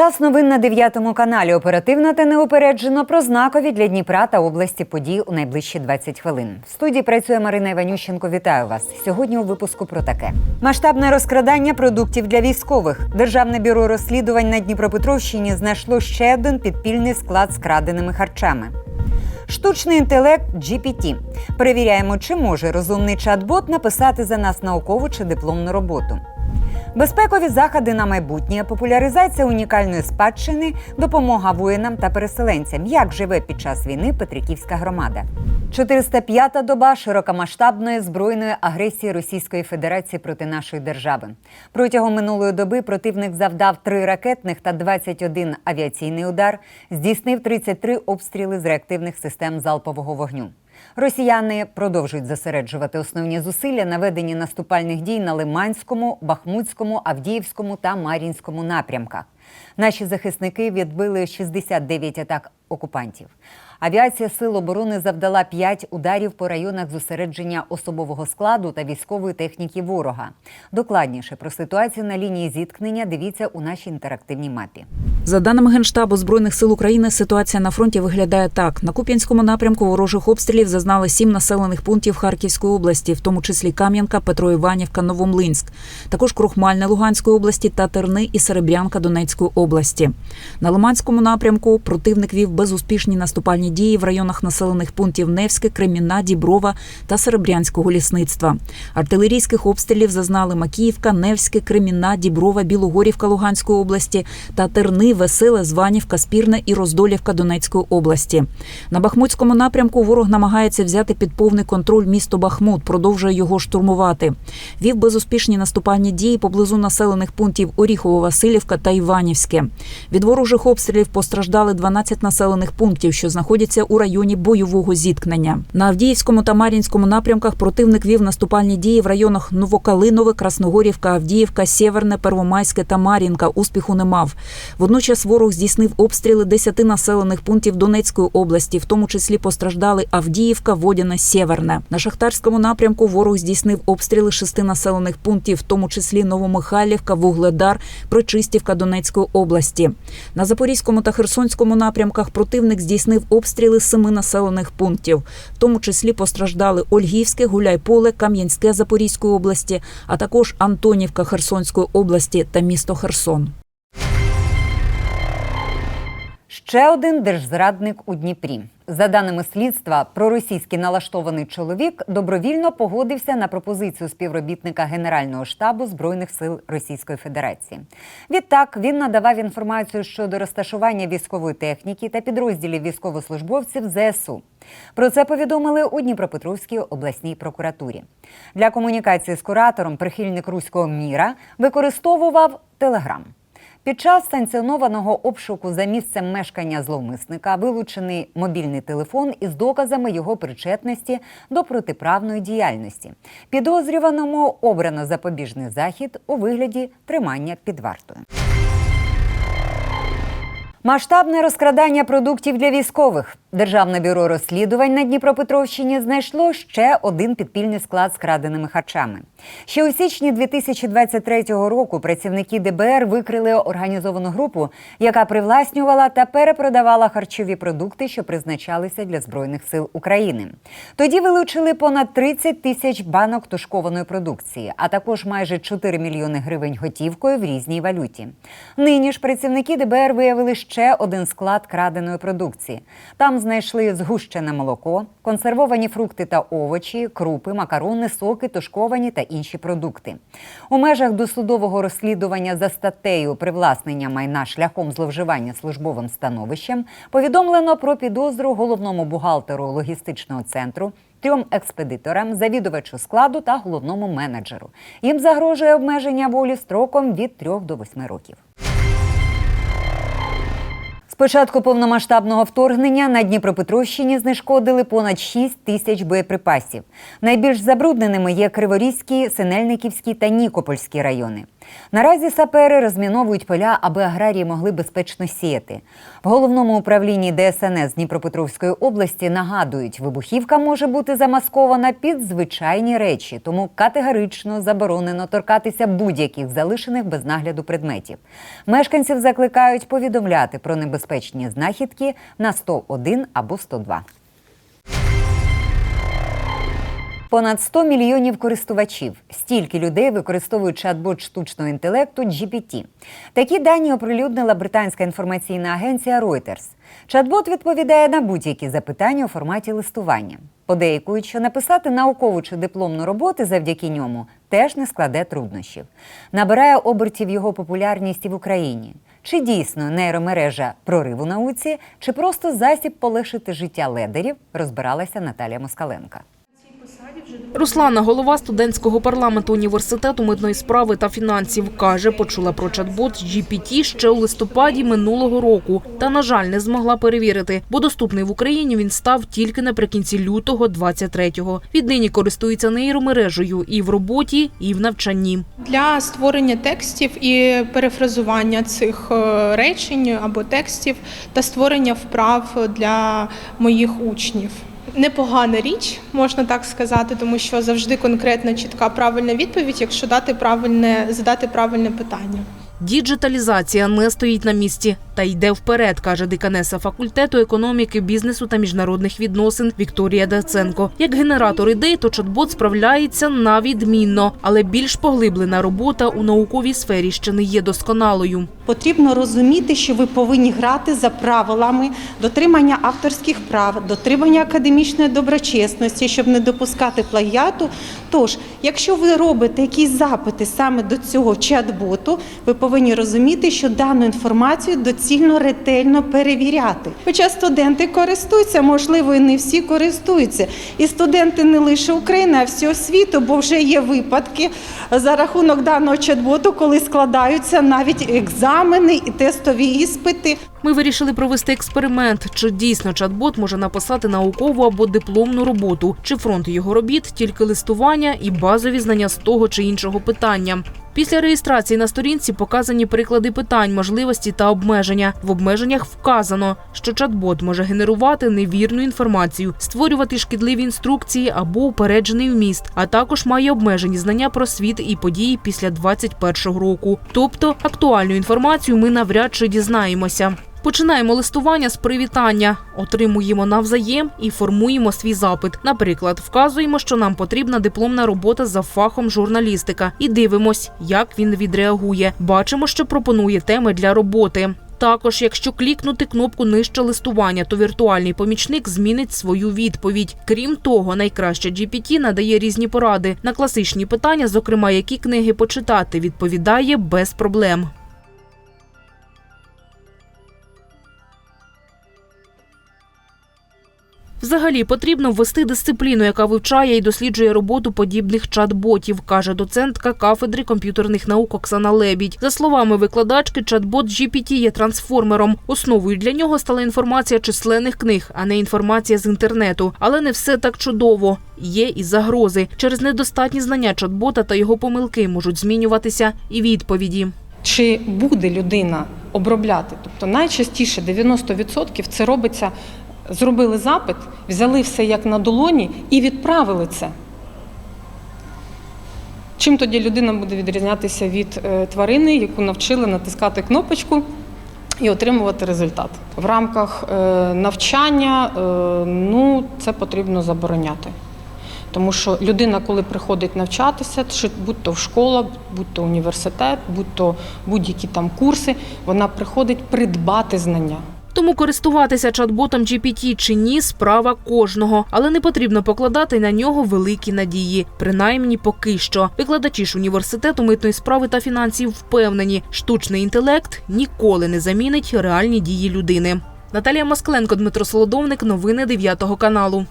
Час новин на 9 каналі. Оперативно та неупереджено про знакові для Дніпра та області події у найближчі 20 хвилин. В студії працює Марина Іванющенко. Вітаю вас. Сьогодні у випуску про таке: масштабне розкрадання продуктів для військових. Державне бюро розслідувань на Дніпропетровщині знайшло ще один підпільний склад з краденими харчами. Штучний інтелект GPT. Перевіряємо, чи може розумний чат-бот написати за нас наукову чи дипломну роботу. Безпекові заходи на майбутнє, популяризація унікальної спадщини, допомога воїнам та переселенцям. Як живе під час війни Петриківська громада? 405-та доба широкомасштабної збройної агресії Російської Федерації проти нашої держави. Протягом минулої доби противник завдав три ракетних та 21 авіаційний удар, здійснив 33 обстріли з реактивних систем залпового вогню. Росіяни продовжують зосереджувати основні зусилля на веденні наступальних дій на Лиманському, Бахмутському, Авдіївському та Мар'їнському напрямках. Наші захисники відбили 69 атак окупантів. Авіація Сил оборони завдала 5 ударів по районах зосередження особового складу та військової техніки ворога. Докладніше про ситуацію на лінії зіткнення дивіться у нашій інтерактивній мапі. За даними Генштабу Збройних сил України, ситуація на фронті виглядає так: на Куп'янському напрямку ворожих обстрілів зазнали сім населених пунктів Харківської області, в тому числі Кам'янка, Петроіванівка, Новомлинськ, також Крухмальне Луганської області та Терни і Серебрянка Донецької області. На Лиманському напрямку противник вів безуспішні наступальні дії в районах населених пунктів Невське, Креміна, Діброва та Серебрянського лісництва. Артилерійських обстрілів зазнали Макіївка, Невське, Креміна, Діброва, Білогорівка Луганської області та Терни, Веселе, Званівка, Спірне і Роздолівка Донецької області. На Бахмутському напрямку ворог намагається взяти під повний контроль місто Бахмут, продовжує його штурмувати. Вів безуспішні наступальні дії поблизу населених пунктів Оріхово-Василівка та Іванівське. Від ворожих обстрілів постраждали 12 населених пунктів, що знаходяться у районі бойового зіткнення. На Авдіївському та Мар'їнському напрямках противник вів наступальні дії в районах Новокалинове, Красногорівка, Авдіївка, Сєверне, Первомайське та Мар'їнка. Успіху не мав. Водночас ворог здійснив обстріли 10 населених пунктів Донецької області, в тому числі постраждали Авдіївка, Водяне, Сєверне. На Шахтарському напрямку ворог здійснив обстріли шести населених пунктів, в тому числі Новомихайлівка, Вугледар, Причистівка Донецької області. На Запорізькому та Херсонському напрямках противник здійснив обстріли семи населених пунктів, в тому числі постраждали Ольгівське, Гуляйполе, Кам'янське Запорізької області, а також Антонівка Херсонської області та місто Херсон. Ще один держзрадник у Дніпрі. За даними слідства, проросійський налаштований чоловік добровільно погодився на пропозицію співробітника Генерального штабу Збройних сил Російської Федерації. Відтак він надавав інформацію щодо розташування військової техніки та підрозділів військовослужбовців ЗСУ. Про це повідомили у Дніпропетровській обласній прокуратурі. Для комунікації з куратором прихильник руського міра використовував телеграм. Під час санкціонованого обшуку за місцем мешкання зловмисника вилучений мобільний телефон із доказами його причетності до протиправної діяльності. Підозрюваному обрано запобіжний захід у вигляді тримання під вартою. Масштабне розкрадання продуктів для військових. Державне бюро розслідувань на Дніпропетровщині знайшло ще один підпільний склад з краденими харчами. Ще у січні 2023 року працівники ДБР викрили організовану групу, яка привласнювала та перепродавала харчові продукти, що призначалися для збройних сил України. Тоді вилучили понад 30 тисяч банок тушкованої продукції, а також майже 4 мільйони гривень готівкою в різній валюті. Нині ж працівники ДБР виявили ще один склад краденої продукції. Там знайшли згущене молоко, консервовані фрукти та овочі, крупи, макарони, соки, тушковані та інші продукти. У межах досудового розслідування за статтею привласнення майна шляхом зловживання службовим становищем повідомлено про підозру головному бухгалтеру логістичного центру. Трьом експедиторам, завідувачу складу та головному менеджеру. Їм загрожує обмеження волі строком від 3 до 8 років. Початку повномасштабного вторгнення на Дніпропетровщині знешкодили понад 6 тисяч боєприпасів. Найбільш забрудненими є Криворізький, Синельниківський та Нікопольський райони. Наразі сапери розміновують поля, аби аграрії могли безпечно сіяти. В головному управлінні ДСНС Дніпропетровської області нагадують, вибухівка може бути замаскована під звичайні речі, тому категорично заборонено торкатися будь-яких залишених без нагляду предметів. Мешканців закликають повідомляти про небезпечні знахідки на 101 або 102. Понад 100 мільйонів користувачів. Стільки людей використовують чат-бот штучного інтелекту GPT. Такі дані оприлюднила британська інформаційна агенція Reuters. Чат-бот відповідає на будь-які запитання у форматі листування. Подейкують, що написати наукову чи дипломну роботу завдяки ньому теж не складе труднощів. Набирає обертів його популярність і в Україні. Чи дійсно нейромережа прорив у науці, чи просто засіб полегшити життя ледерів, розбиралася Наталія Москаленка. Руслана, голова студентського парламенту університету митної справи та фінансів, каже, почула про чат-бот GPT ще у листопаді минулого року. Та, на жаль, не змогла перевірити, бо доступний в Україні він став тільки наприкінці лютого 23-го. Віднині користується нейромережею і в роботі, і в навчанні. Для створення текстів і перефразування цих е, речень або текстів та створення вправ для моїх учнів. Непогана річ, можна так сказати, тому що завжди конкретна, чітка, правильна відповідь, якщо дати правильне, задати правильне питання. Діджиталізація не стоїть на місці та йде вперед, каже деканеса факультету економіки, бізнесу та міжнародних відносин Вікторія Даценко. Як генератор ідей, то чат-бот справляється на відмінно, але більш поглиблена робота у науковій сфері ще не є досконалою. Потрібно розуміти, що ви повинні грати за правилами дотримання авторських прав, дотримання академічної доброчесності, щоб не допускати плагіату. Тож, якщо ви робите якісь запити саме до цього чат-боту, ви повинні розуміти, що дану інформацію доцільно ретельно перевіряти. Хоча студенти користуються, можливо, і не всі користуються. І студенти не лише України, а всього світу, бо вже є випадки за рахунок даного чат-боту, коли складаються навіть екзамени і тестові іспити. Ми вирішили провести експеримент, чи дійсно чат-бот може написати наукову або дипломну роботу, чи фронт його робіт тільки листування і базові знання з того чи іншого питання. Після реєстрації на сторінці показані приклади питань, можливості та обмеження. В обмеженнях вказано, що чат-бот може генерувати невірну інформацію, створювати шкідливі інструкції або упереджений вміст, а також має обмежені знання про світ і події після 2021 року. Тобто актуальну інформацію ми навряд чи дізнаємося. Починаємо листування з привітання, отримуємо навзаєм і формуємо свій запит. Наприклад, вказуємо, що нам потрібна дипломна робота за фахом журналістика, і дивимось, як він відреагує. Бачимо, що пропонує теми для роботи. Також, якщо клікнути кнопку нижче листування, то віртуальний помічник змінить свою відповідь. Крім того, найкраще GPT надає різні поради на класичні питання, зокрема, які книги почитати, відповідає без проблем. Взагалі потрібно ввести дисципліну, яка вивчає і досліджує роботу подібних чат-ботів, каже доцентка кафедри комп'ютерних наук Оксана Лебідь. За словами викладачки, чат-бот GPT є трансформером. Основою для нього стала інформація численних книг, а не інформація з інтернету. Але не все так чудово. Є і загрози. Через недостатні знання чат-бота та його помилки можуть змінюватися і відповіді. Чи буде людина обробляти? Тобто найчастіше 90% це робиться, зробили запит, взяли все як на долоні і відправили це. Чим тоді людина буде відрізнятися від е, тварини, яку навчили натискати кнопочку і отримувати результат? В рамках е, навчання е, ну, це потрібно забороняти. Тому що людина, коли приходить навчатися, чи будь-то в школа, будь-то університет, будь-то будь-які там курси, вона приходить придбати знання. Тому користуватися чат-ботом GPT чи ні справа кожного, але не потрібно покладати на нього великі надії. Принаймні поки що. Викладачі ж університету митної справи та фінансів впевнені, штучний інтелект ніколи не замінить реальні дії людини. Наталія Москленко, Дмитро Солодовник. Новини 9 каналу.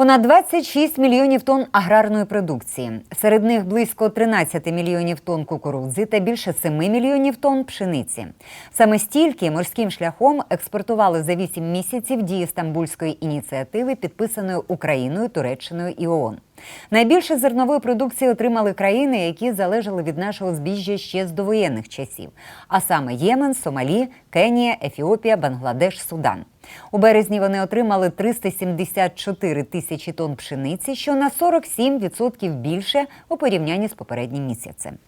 Понад 26 мільйонів тонн аграрної продукції. Серед них близько 13 мільйонів тонн кукурудзи та більше 7 мільйонів тонн пшениці. Саме стільки морським шляхом експортували за 8 місяців дії Стамбульської ініціативи, підписаної Україною, Туреччиною і ООН. Найбільше зернової продукції отримали країни, які залежали від нашого збіжжя ще з довоєнних часів, а саме Ємен, Сомалі, Кенія, Ефіопія, Бангладеш, Судан. У березні вони отримали 374 тисячі тонн пшениці, що на 47% більше у порівнянні з попереднім місяцем.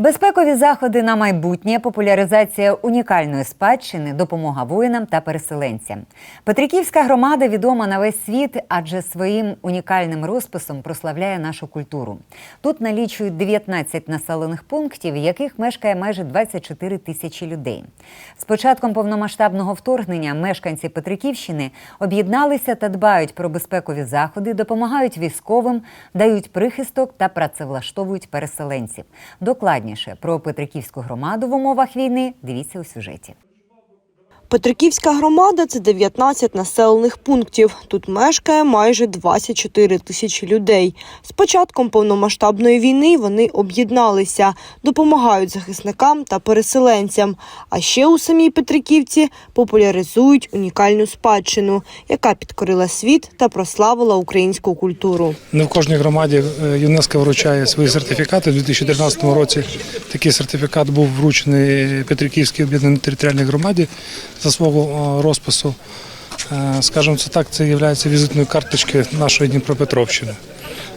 Безпекові заходи на майбутнє, популяризація унікальної спадщини, допомога воїнам та переселенцям. Петриківська громада відома на весь світ, адже своїм унікальним розписом прославляє нашу культуру. Тут налічують 19 населених пунктів, в яких мешкає майже 24 тисячі людей. З початком повномасштабного вторгнення мешканці Петриківщини об'єдналися та дбають про безпекові заходи, допомагають військовим, дають прихисток та працевлаштовують переселенців. Докладніше про Петриківську громаду в умовах війни дивіться у сюжеті. Петриківська громада це 19 населених пунктів. Тут мешкає майже 24 тисячі людей. З початком повномасштабної війни вони об'єдналися, допомагають захисникам та переселенцям. А ще у самій Петриківці популяризують унікальну спадщину, яка підкорила світ та прославила українську культуру. Не в кожній громаді е, ЮНЕСКО вручає свої сертифікати. У 2013 році такий сертифікат був вручений Петриківській об'єднаній територіальній громаді за свого е, розпису. Е, Скажімо це так, це є візитною карточкою нашої Дніпропетровщини.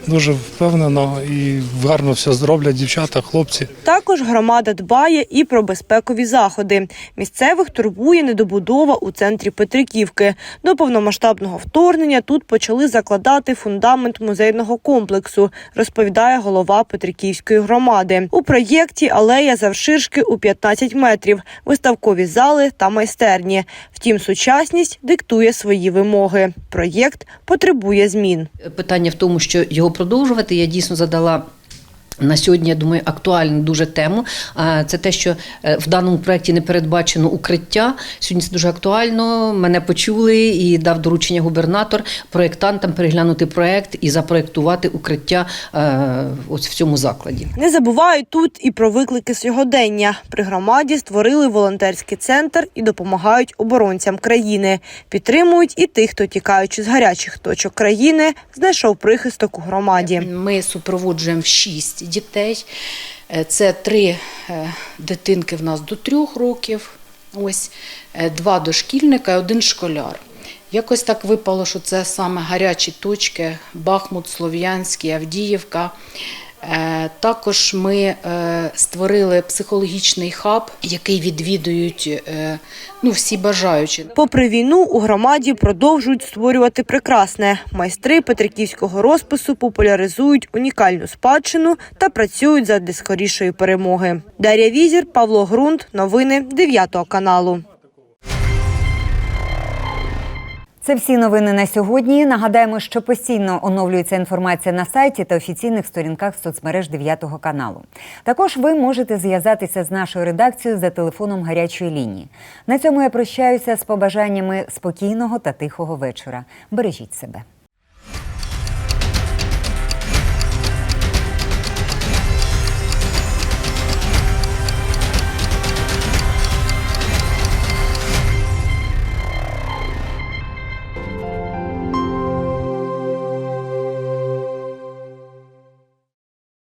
Дуже впевнено і гарно все зроблять дівчата, хлопці. Також громада дбає і про безпекові заходи. Місцевих турбує недобудова у центрі Петриківки. До повномасштабного вторгнення тут почали закладати фундамент музейного комплексу, розповідає голова Петриківської громади. У проєкті алея завширшки у 15 метрів, виставкові зали та майстерні. Втім, сучасність диктує свої вимоги. Проєкт потребує змін. питання в тому, що його продовжувати. Я дійсно задала. На сьогодні, я думаю, актуальну дуже тему. А, Це те, що е, в даному проєкті не передбачено укриття. Сьогодні це дуже актуально. Мене почули і дав доручення губернатор проєктантам переглянути проєкт і запроєктувати укриття е, ось в цьому закладі. Не забувають тут і про виклики сьогодення. При громаді створили волонтерський центр і допомагають оборонцям країни. Підтримують і тих, хто тікаючи з гарячих точок країни, знайшов прихисток у громаді. Ми супроводжуємо шість дітей. Е, Це три е, дитинки в нас до трьох років, ось е, два дошкільника і один школяр. Якось так випало, що це саме гарячі точки: Бахмут, Слов'янський, Авдіївка. Е, Також ми е, створили психологічний хаб, який відвідують е, ну, всі бажаючі. Попри війну, у громаді продовжують створювати прекрасне. Майстри петриківського розпису популяризують унікальну спадщину та працюють задля скорішої перемоги. Дар'я Візір, Павло Грунт. Новини 9 каналу. Це всі новини на сьогодні. Нагадаємо, що постійно оновлюється інформація на сайті та офіційних сторінках соцмереж 9 каналу. Також ви можете зв'язатися з нашою редакцією за телефоном гарячої лінії. На цьому я прощаюся з побажаннями спокійного та тихого вечора. Бережіть себе.